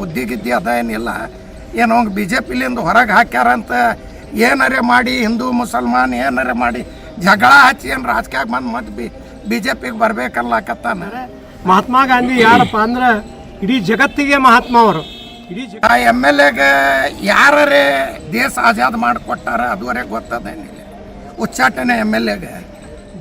ಬುದ್ಧಿ ಗಿದ್ದಿ ಅದ ಏನಿಲ್ಲ. ಏನೋ ಬಿ ಜೆ ಪಿಲಿಂದ ಹೊರಗೆ ಹಾಕ್ಯಾರಂತ ಏನಾರೇ ಮಾಡಿ ಹಿಂದೂ ಮುಸಲ್ಮಾನ್ ಏನಾರೇ ಮಾಡಿ ಜಗಳ ಹಚ್ಚಿ ಏನು ರಾಜಕೀಯ ಬಂದು ಮತ್ತೆ ಬಿ ಬಿ ಜೆ ಪಿಗೆ ಬರ್ಬೇಕನ್ಲಾಕತ್ತಾನ. ಮಹಾತ್ಮ ಗಾಂಧಿ ಯಾರಪ್ಪ ಅಂದ್ರೆ ಇಡೀ ಜಗತ್ತಿಗೆ ಮಹಾತ್ಮ ಅವರು. ಇಡೀ ಆ ಎಂ ಎಲ್ ಎಗೆ ಯಾರೇ ದೇಶ ಆಜಾದ್ ಮಾಡಿಕೊಟ್ಟಾರ ಅದುವರೆಗೆ ಗೊತ್ತದೇನಿಲ್ಲ. ಉಚ್ಚಾಟನೆ ಎಂ ಎಲ್ ಎಗೆ.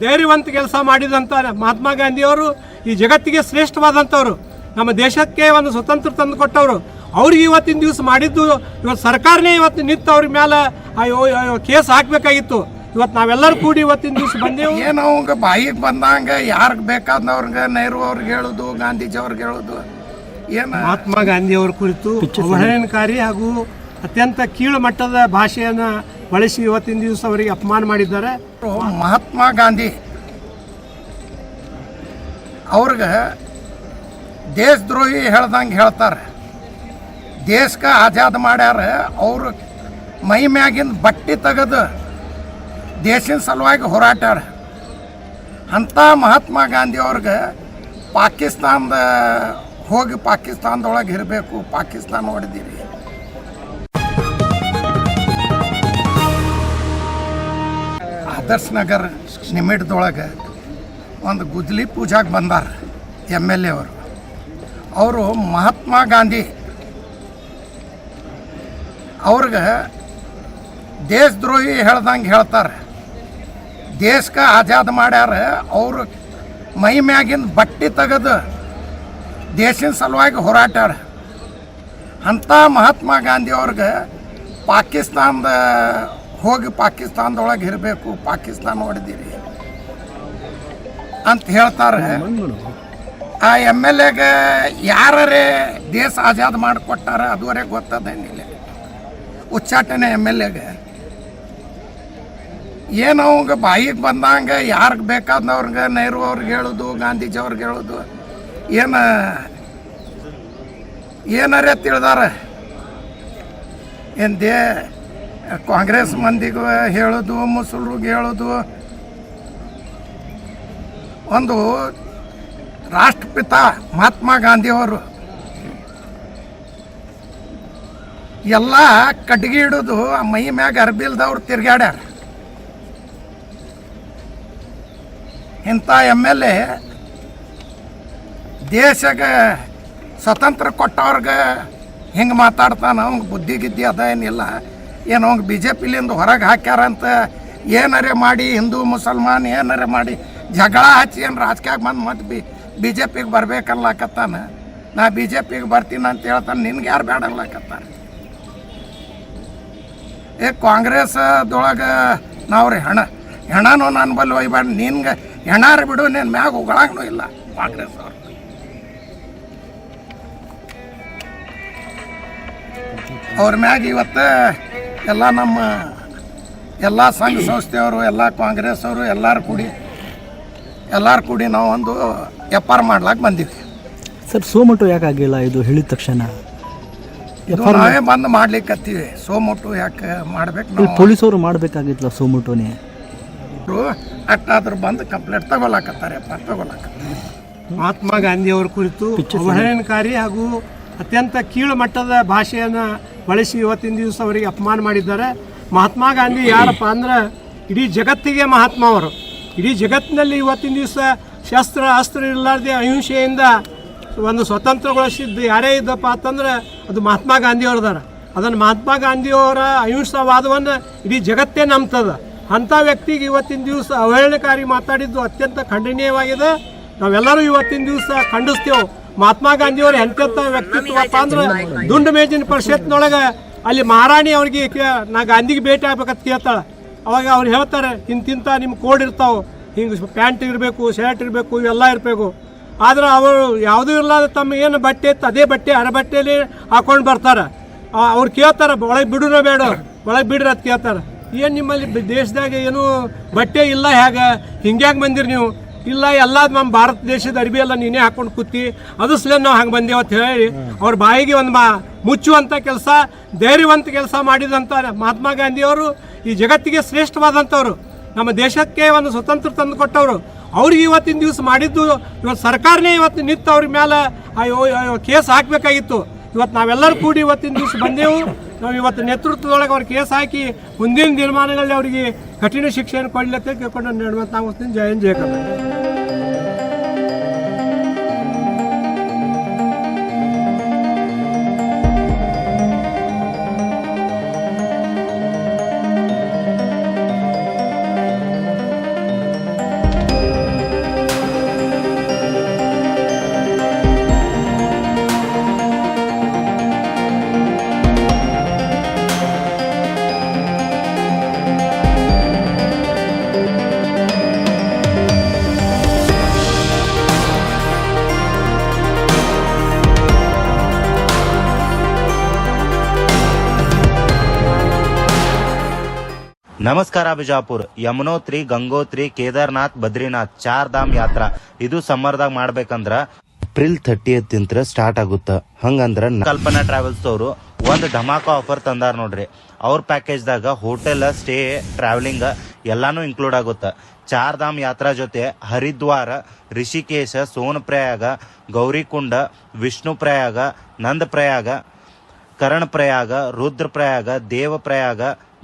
ಧೈರ್ಯವಂತ ಕೆಲಸ ಮಾಡಿದಂಥ ಮಹಾತ್ಮ ಗಾಂಧಿಯವರು ಈ ಜಗತ್ತಿಗೆ ಶ್ರೇಷ್ಠವಾದಂಥವ್ರು ನಮ್ಮ ದೇಶಕ್ಕೆ ಒಂದು ಸ್ವತಂತ್ರ ತಂದು ಕೊಟ್ಟವರು. ಅವ್ರಿಗೆ ಇವತ್ತಿನ ದಿವಸ ಮಾಡಿದ್ದು ಇವತ್ತು ಸರ್ಕಾರನೇ ಇವತ್ತು ನಿಂತು ಅವ್ರ ಮೇಲೆ ಅಯ್ಯೋ ಅಯ್ಯೋ ಕೇಸ್ ಹಾಕಬೇಕಾಗಿತ್ತು. ಇವತ್ತು ನಾವೆಲ್ಲರೂ ಕೂಡಿ ಇವತ್ತಿನ ದಿವಸ ಬಂದೇವು. ಏನೋ ಅವಂಗ ಬಾಯಿಗೆ ಬಂದಂಗೆ ಯಾರಿಗೆ ಬೇಕಾದವ್ರಿಗೆ ನೆಹರು ಅವ್ರಿಗೆ ಹೇಳೋದು ಗಾಂಧೀಜಿ ಅವ್ರಿಗೆ ಹೇಳೋದು. ಏನು? ಮಹಾತ್ಮ ಗಾಂಧಿ ಅವ್ರ ಕುರಿತು ಅವಹೇಳನಕಾರಿ ಹಾಗೂ ಅತ್ಯಂತ ಕೀಳು ಮಟ್ಟದ ಭಾಷೆಯನ್ನು ಬಳಸಿ ಇವತ್ತಿನ ದಿವಸ ಅವರಿಗೆ ಅಪಮಾನ ಮಾಡಿದ್ದಾರೆ. ಮಹಾತ್ಮ ಗಾಂಧಿ ಅವ್ರಿಗೆ ದೇಶದ್ರೋಹಿ ಹೇಳ್ದಂಗೆ ಹೇಳ್ತಾರೆ. ದೇಶಕ್ಕೆ ಆಜಾದ್ ಮಾಡ್ಯಾರ, ಅವರು ಮೈ ಮ್ಯಾಗಿಂದ ಬಟ್ಟೆ ತೆಗೆದು ದೇಶದ ಸಲುವಾಗಿ ಹೋರಾಟ್ಯಾರ. ಅಂಥ ಮಹಾತ್ಮ ಗಾಂಧಿ ಅವ್ರಿಗೆ ಪಾಕಿಸ್ತಾನದ, ಹೋಗಿ ಪಾಕಿಸ್ತಾನದೊಳಗೆ ಇರಬೇಕು, ಪಾಕಿಸ್ತಾನ ಹೊಡೆದಿರಿ ಆದರ್ಶ್ ನಗರ್ ನಿಮಿಟ್ದೊಳಗೆ ಒಂದು ಗುದ್ಲಿ ಪೂಜಾಗೆ ಬಂದಾರ ಎಂ ಎಲ್ ಎ ಅವರು. ಅವರು ಮಹಾತ್ಮ ಗಾಂಧಿ. ಅವ್ರಿಗೆ ದೇಶದ್ರೋಹಿ ಹೇಳ್ದಂಗೆ ಹೇಳ್ತಾರೆ. ದೇಶಕ್ಕೆ ಆಜಾದ್ ಮಾಡ್ಯಾರ, ಅವರು ಮೈ ಮ್ಯಾಗಿನ ಬಟ್ಟೆ ತೆಗೆದು ದೇಶದ ಸಲುವಾಗಿ ಹೋರಾಟ್ಯಾರ. ಅಂಥ ಮಹಾತ್ಮ ಗಾಂಧಿ ಅವ್ರಿಗೆ ಪಾಕಿಸ್ತಾನದ, ಹೋಗಿ ಪಾಕಿಸ್ತಾನದೊಳಗೆ ಇರಬೇಕು, ಪಾಕಿಸ್ತಾನ ಹೊಡೆದಿರಿ ಅಂತ ಹೇಳ್ತಾರೆ. ಆ ಎಂ ಎಲ್ ಎಗೆ ಯಾರೇ ದೇಶ ಆಜಾದ್ ಮಾಡಿಕೊಟ್ಟಾರ ಅದುವರೆಗೆ ಗೊತ್ತದೇನಿಲ್ಲ. ಉಚ್ಚಾಟನೆ ಎಂ ಎಲ್ ಎಗೆ. ಏನು ಅವಂಗೆ ಬಾಯಿಗೆ ಬಂದಂಗೆ ಯಾರಿಗೆ ಬೇಕಾದವ್ರಿಗೆ ನೆಹರು ಅವ್ರಿಗೆ ಹೇಳೋದು, ಗಾಂಧೀಜಿ ಅವ್ರಿಗೆ ಹೇಳೋದು, ಏನು ಏನಾರೇ ತಿಳಿದಾರ. ಎಂದೇ ಕಾಂಗ್ರೆಸ್ ಮಂದಿಗೂ ಹೇಳೋದು ಮುಸಲ್ರಿಗೆ ಹೇಳೋದು. ಒಂದು ರಾಷ್ಟ್ರಪಿತ ಮಹಾತ್ಮ ಗಾಂಧಿಯವರು ಎಲ್ಲ ಕಟ್ಗೆ ಹಿಡಿದು ಆ ಮೈ ಮ್ಯಾಗ ಅರ್ಬಿಲ್ದವ್ರು ತಿರ್ಗಾಡ್ಯಾರ ಇಂಥ ಎಂ ಎಲ್ ಎ ದೇಶಕ್ಕೆ ಸ್ವತಂತ್ರ ಕೊಟ್ಟವ್ರಿಗೆ ಹಿಂಗೆ ಮಾತಾಡ್ತಾನೆ, ಅವ್ನಿಗೆ ಬುದ್ಧಿ ಗಿದ್ದಿ ಅದ ಏನಿಲ್ಲ. ಏನು ಅವ್ಗೆ ಬಿ ಜೆ ಪಿಲಿಂದ ಹೊರಗೆ ಹಾಕ್ಯಾರಂತ ಏನಾರೇ ಮಾಡಿ, ಹಿಂದೂ ಮುಸಲ್ಮಾನ್ ಏನಾರೇ ಮಾಡಿ ಜಗಳ ಹಚ್ಚಿ ಏನು ರಾಜಕೀಯ ಬಂದು ಮತ್ತೆ ಬಿ ಬಿ ಜೆ ಪಿಗೆ ಬರ್ಬೇಕನ್ಲಾಕತ್ತಾನ? ನಾ ಬಿ ಜೆ ಪಿಗೆ ಬರ್ತೀನಿ ಅಂತ ಹೇಳ್ತಾನೆ, ನಿನ್ಗೆ ಯಾರು ಬೇಡ ಅನ್ಲಾಕತ್ತಾರ? ಏ ಕಾಂಗ್ರೆಸ್ದೊಳಗೆ ನಾವು ರೀ ಹೆಣ, ಹೆಣನೂ ನಾನು ಬಲ್ಲಿ ಒಯ್ಬೇಡ ನಿನ್ಗೆ ಹೆಣಾರು ಬಿಡು, ನೀನು ಮ್ಯಾಗ ಉಗಳಾಗೂ ಇಲ್ಲ ಕಾಂಗ್ರೆಸ್ ಅವ್ರು ಅವ್ರ ಮ್ಯಾಗ ಇವತ್ತು ಎಲ್ಲ ನಮ್ಮ ಎಲ್ಲ ಸಂಘ ಸಂಸ್ಥೆಯವರು, ಎಲ್ಲ ಕಾಂಗ್ರೆಸ್ ಅವರು ಎಲ್ಲರೂ ಕೂಡಿ ಎಲ್ಲರೂ ಕೂಡಿ ನಾವು ಒಂದು ವ್ಯಾಪಾರ ಮಾಡ್ಲಾಕ ಬಂದೀವಿ. ಸರ್ ಸೋಮಟು ಯಾಕಾಗಿಲ್ಲ ಇದು ಹೇಳಿದ ತಕ್ಷಣ. ಇದು ನಾವೇ ಬಂದು ಮಾಡ್ಲಿಕ್ಕತ್ತೀವಿ ಸೋಮೊಟ್ಟು ಯಾಕೆ ಮಾಡ್ಬೇಕು ಇಲ್ಲಿ ನಾವು ಪೊಲೀಸವರು ಮಾಡಬೇಕಾಗಿತ್ತಲ್ಲ ಸೋಮಟೋನೆ? ಅವರು ಅಟ್ಟಾದ್ರೂ ಬಂದು ಕಂಪ್ಲೇಂಟ್ ತಗೊಳಕತ್ತಾರೆ ಎಫ್ ತಗೊಳಕತ್ತಾರೆ. ಮಹಾತ್ಮ ಗಾಂಧಿಯವರ ಕುರಿತು ಅವಹೇಳನಕಾರಿ ಹಾಗೂ ಅತ್ಯಂತ ಕೀಳು ಮಟ್ಟದ ಭಾಷೆಯನ್ನು ಬಳಸಿ ಇವತ್ತಿನ ದಿವಸ ಅವರಿಗೆ ಅಪಮಾನ ಮಾಡಿದ್ದಾರೆ. ಮಹಾತ್ಮ ಗಾಂಧಿ ಯಾರಪ್ಪ ಅಂದ್ರೆ ಇಡೀ ಜಗತ್ತಿಗೆ ಮಹಾತ್ಮ ಅವರು. ಇಡೀ ಜಗತ್ತಿನಲ್ಲಿ ಇವತ್ತಿನ ದಿವಸ ಶಸ್ತ್ರ, ಅಸ್ತ್ರ ಇರಲಾರ್ದೆ ಅಹಿಂಸೆಯಿಂದ ಒಂದು ಸ್ವತಂತ್ರಗೊಳಿಸಿದ್ದು ಯಾರೇ ಇದ್ದಪ್ಪ ಅಂತಂದ್ರೆ ಅದು ಮಹಾತ್ಮ ಗಾಂಧಿಯವ್ರದಾರ. ಅದನ್ನು ಮಹಾತ್ಮ ಗಾಂಧಿಯವರ ಅಹಿಂಸಾವಾದವನ್ನು ಇಡೀ ಜಗತ್ತೇ ನಂಬ್ತದ. ಅಂಥ ವ್ಯಕ್ತಿಗೆ ಇವತ್ತಿನ ದಿವಸ ಅವಹೇಳನಕಾರಿ ಮಾತಾಡಿದ್ದು ಅತ್ಯಂತ ಖಂಡನೀಯವಾಗಿದೆ. ನಾವೆಲ್ಲರೂ ಇವತ್ತಿನ ದಿವಸ ಖಂಡಿಸ್ತೇವೆ. ಮಹಾತ್ಮ ಗಾಂಧಿಯವರು ಎಂತೆಂಥ ವ್ಯಕ್ತಿತ್ವಪ್ಪ ಅಂದ್ರೆ ದುಂಡು ಮೇಜಿನ ಪರಿಷತ್ನೊಳಗೆ ಅಲ್ಲಿ ಮಹಾರಾಣಿ ಅವ್ರಿಗೆ ನಾ ಗಾಂಧಿಗೆ ಭೇಟಿ ಆಗ್ಬೇಕಂತ ಕೇಳ್ತಾಳೆ. ಅವಾಗ ಅವ್ರು ಹೇಳ್ತಾರೆ ಇಂತಿಂತ ನಿಮ್ಮ ಕೋಡ್ ಇರ್ತಾವೆ. ಹಿಂಗೆ ಪ್ಯಾಂಟ್ ಇರಬೇಕು ಶರ್ಟ್ ಇರಬೇಕು, ಇವೆಲ್ಲ ಇರಬೇಕು. ಆದ್ರೆ ಅವರು ಯಾವುದೂ ಇರಲಾದ ತಮ್ಮ ಏನು ಬಟ್ಟೆ ಇತ್ತು, ಅದೇ ಬಟ್ಟೆ, ಅರೆ ಬಟ್ಟೆಯಲ್ಲಿ ಹಾಕೊಂಡು ಬರ್ತಾರೆ. ಅವ್ರು ಕೇಳ್ತಾರೆ, ಒಳಗೆ ಬಿಡುನ ಬೇಡ, ಒಳಗೆ ಬಿಡ್ರಿ ಅಂತ ಕೇಳ್ತಾರೆ. ಏನು ನಿಮ್ಮಲ್ಲಿ ದೇಶದಾಗ ಏನು ಬಟ್ಟೆ ಇಲ್ಲ ಹೇಗೆ? ಹಿಂಗ್ಯಾಗೆ ಬಂದಿರಿ ನೀವು? ಇಲ್ಲ ಎಲ್ಲ ನಮ್ಮ ಭಾರತ ದೇಶದ ಅರಿವಿ ಎಲ್ಲ ನೀನೇ ಹಾಕೊಂಡು ಕೂತಿ, ಅದು ಸ್ಲೇ ನಾವು ಹಂಗೆ ಬಂದೇವು ಅಂತ ಹೇಳಿ, ಅವ್ರ ಬಾಯಿಗೆ ಒಂದು ಮಾ ಮುಚ್ಚುವಂಥ ಕೆಲಸ, ಧೈರ್ಯವಂತ ಕೆಲಸ ಮಾಡಿದಂಥ ಮಹಾತ್ಮ ಗಾಂಧಿಯವರು, ಈ ಜಗತ್ತಿಗೆ ಶ್ರೇಷ್ಠವಾದಂಥವ್ರು ನಮ್ಮ ದೇಶಕ್ಕೆ ಒಂದು ಸ್ವತಂತ್ರ ತಂದು ಕೊಟ್ಟವರು. ಅವ್ರಿಗೆ ಇವತ್ತಿನ ದಿವಸ ಮಾಡಿದ್ದು, ಇವತ್ತು ಸರ್ಕಾರನೇ ಇವತ್ತು ನಿಂತು ಅವ್ರ ಮೇಲೆ ಕೇಸ್ ಹಾಕಬೇಕಾಗಿತ್ತು. ಇವತ್ತು ನಾವೆಲ್ಲರೂ ಕೂಡಿ ಇವತ್ತಿನ ದಿವಸ ಬಂದೆವು. ನಾವು ಇವತ್ತು ನೇತೃತ್ವದೊಳಗೆ ಅವ್ರ ಕೇಸ್ ಹಾಕಿ ಮುಂದಿನ ದಿನಮಾನಗಳಲ್ಲಿ ಅವರಿಗೆ ಕಠಿಣ ಶಿಕ್ಷೆಯನ್ನು ಕೊಡ್ಲತ್ತೆ ಕೇಳ್ಕೊಂಡು ನಡೆಯುವಂತ ನಾವು ಜಯ ಜಯ ನಮಸ್ಕಾರ ಬಿಜಾಪುರ್. ಯಮುನೋತ್ರಿ, ಗಂಗೋತ್ರಿ, ಕೇದಾರ್ನಾಥ್, ಬದ್ರಿನಾಥ್ ಚಾರ್ ಧಾಮ್ ಯಾತ್ರಾ. ಇದು ಸಮ್ಮರ್ದಾಗ ಮಾಡ್ಬೇಕಂದ್ರ ಏಪ್ರಿಲ್ ಥರ್ಟಿ ತಿಂತ್ರ ಸ್ಟಾರ್ಟ್ ಆಗುತ್ತ. ಹಂಗಂದ್ರ ಕಲ್ಪನಾ ಟ್ರಾವೆಲ್ಸ್ ಅವರು ಒಂದು ಧಮಾಕ ಆಫರ್ ತಂದಾರ ನೋಡ್ರಿ. ಅವ್ರ ಪ್ಯಾಕೇಜ್ದಾಗ ಹೋಟೆಲ್ ಸ್ಟೇ ಟ್ರಾವೆಲಿಂಗ್ ಎಲ್ಲಾನು ಇನ್ಕ್ಲೂಡ್ ಆಗುತ್ತ. ಚಾರ್ ಧಾಮ್ ಯಾತ್ರಾ ಜೊತೆ ಹರಿದ್ವಾರ, ರಿಷಿಕೇಶ, ಸೋನಪ್ರಯಾಗ, ಗೌರಿಕುಂಡ ವಿಷ್ಣು ಪ್ರಯಾಗ ನಂದ ಪ್ರಯಾಗ ಕರಣ್ ಪ್ರಯಾಗ ರುದ್ರ ಪ್ರಯಾಗ ದೇವ ದೇವಪ್ರಯಾಗ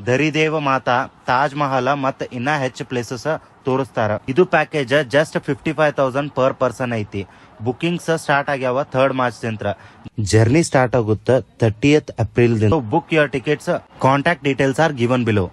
ದರಿದೇವ ಮಾತಾ, ತಾಜ್ ಮಹಲ್ ಮತ್ತ ಇನ್ನ ಹೆಚ್ಚು ಪ್ಲೇಸಸ್ ತೋರಿಸ್ತಾರ. ಇದು package just fifty five thousand per person ಐತಿ. ಬುಕಿಂಗ್ಸ್ ಸ್ಟಾರ್ಟ್ ಆಗ್ಯಾವ ಥರ್ಡ್ ಮಾರ್ಚ್ ದಿಂದ ಜರ್ನಿ ಸ್ಟಾರ್ಟ್ ಆಗುತ್ತ thirtieth April book your tickets contact details are given below